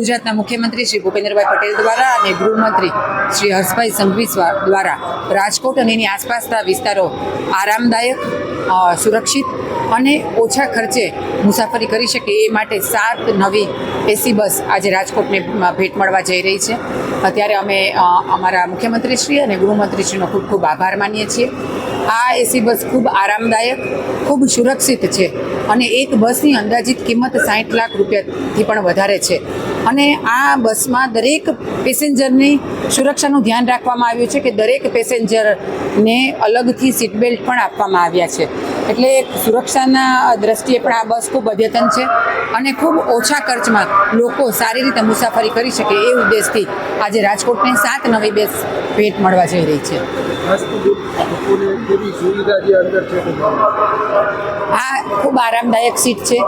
ગુજરાતના મુખ્યમંત્રી શ્રી ભૂપેન્દ્રભાઈ પટેલ દ્વારા અને ગૃહમંત્રી શ્રી હર્ષભાઈ સંઘવી દ્વારા રાજકોટ અને એની આસપાસના વિસ્તારો આરામદાયક સુરક્ષિત અને ઓછા ખર્ચે મુસાફરી કરી શકે એ માટે સાત નવી એસી બસ આજે રાજકોટને ભેટ મળવા જઈ રહી છે. અત્યારે અમે અમારા મુખ્યમંત્રીશ્રી અને ગૃહમંત્રીશ્રીનો ખૂબ ખૂબ આભાર માનીએ છીએ. આ એસી બસ ખૂબ આરામદાયક, ખૂબ સુરક્ષિત છે અને એક બસની અંદાજિત કિંમત સાઠ લાખ રૂપિયાથી પણ વધારે છે. અને આ બસમાં દરેક પેસેન્જરની સુરક્ષાનું ધ્યાન રાખવામાં આવ્યું છે કે દરેક પેસેન્જરને અલગથી સીટ બેલ્ટ પણ આપવામાં આવ્યા છે. એટલે સુરક્ષાના દ્રષ્ટિએ પણ આ બસ ખૂબ અદ્યતન છે અને ખૂબ ઓછા ખર્ચમાં લોકો સારી રીતે મુસાફરી કરી શકે એ ઉદ્દેશથી આજે રાજકોટને સાત નવી બસ ભેટ મળવા જઈ રહી છે. આ ખૂબ આરામદાયક સીટ છે.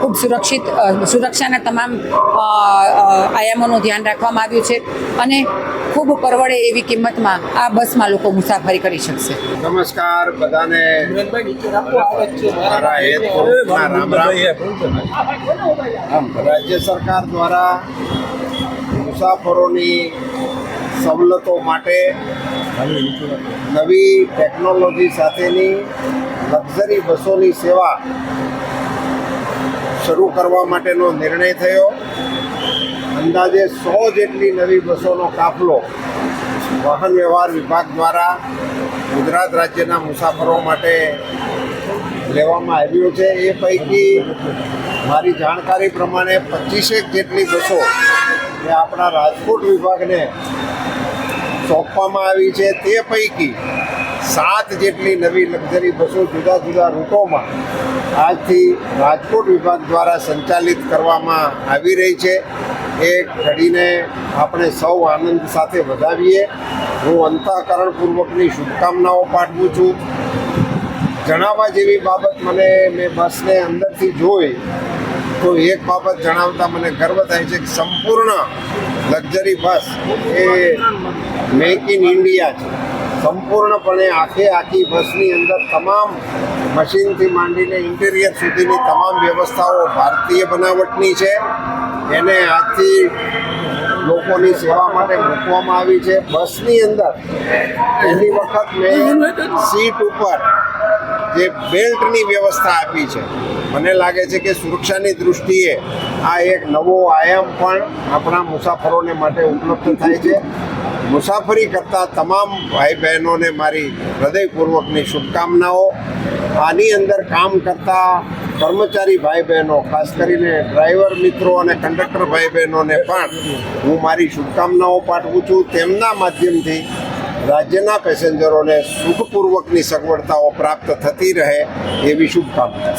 ખૂબ સુરક્ષિત સુરક્ષાના તમામ આયામોનું ધ્યાન રાખવામાં આવ્યું છે અને ખૂબ પરવડે એવી કિંમતમાં આ બસમાં લોકો મુસાફરી કરી શકશે. નમસ્કાર બધાને. રાજ્ય સરકાર દ્વારા મુસાફરોની સવલતો માટે નવી ટેકનોલોજી સાથેની લક્ઝરી બસોની સેવા શરૂ કરવા માટેનો નિર્ણય થયો. અંદાજે સો જેટલી નવી બસોનો કાફલો વાહન વ્યવહાર વિભાગ દ્વારા ગુજરાત રાજ્યના મુસાફરો માટે લેવામાં આવ્યું છે. એ પૈકી મારી જાણકારી પ્રમાણે પચીસેક જેટલી બસો એ આપણા રાજકોટ વિભાગને સોંપવામાં આવી છે તે પૈકી સાત જેટલી નવી લક્ઝરી બસો જુદા જુદા રૂટોમાં આજથી રાજકોટ વિભાગ દ્વારા સંચાલિત કરવામાં આવી રહી છે. એ ઘડીને આપણે સૌ આનંદ સાથે વધાવીએ. હું અંતઃકરણપૂર્વકની શુભકામનાઓ પાઠવું છું. જણાવવા જેવી બાબત મને મેં બસને અંદરથી જોઈ તો એક બાબત જણાવતા મને ગર્વ થાય છે કે સંપૂર્ણ લક્ઝરી બસ એ મેક ઇન ઇન્ડિયા છે. સંપૂર્ણપણે આખે આખી બસની અંદર તમામ મશીનથી માંડીને ઇન્ટિરિયર સુધીની તમામ વ્યવસ્થાઓ ભારતીય બનાવટની છે. એને આજથી લોકોની સેવા માટે મૂકવામાં આવી છે. બસની અંદર પહેલી વખત મેં સીટ ઉપર જે બેલ્ટની વ્યવસ્થા આપી છે, મને લાગે છે કે સુરક્ષાની દૃષ્ટિએ આ એક નવો આયામ પણ આપણા મુસાફરોને માટે ઉપલબ્ધ થાય છે. મુસાફરી કરતા તમામ ભાઈ બહેનોને મારી હૃદયપૂર્વકની શુભકામનાઓ. આની અંદર કામ કરતા કર્મચારી ભાઈ બહેનો ખાસ કરીને ડ્રાઈવર મિત્રો અને કંડક્ટર ભાઈ બહેનોને પણ હું મારી શુભકામનાઓ પાઠવું છું. તેમના માધ્યમથી રાજ્યના પેસેન્જરોને સુખપૂર્વકની સગવડતાઓ પ્રાપ્ત થતી રહે એવી શુભકામના.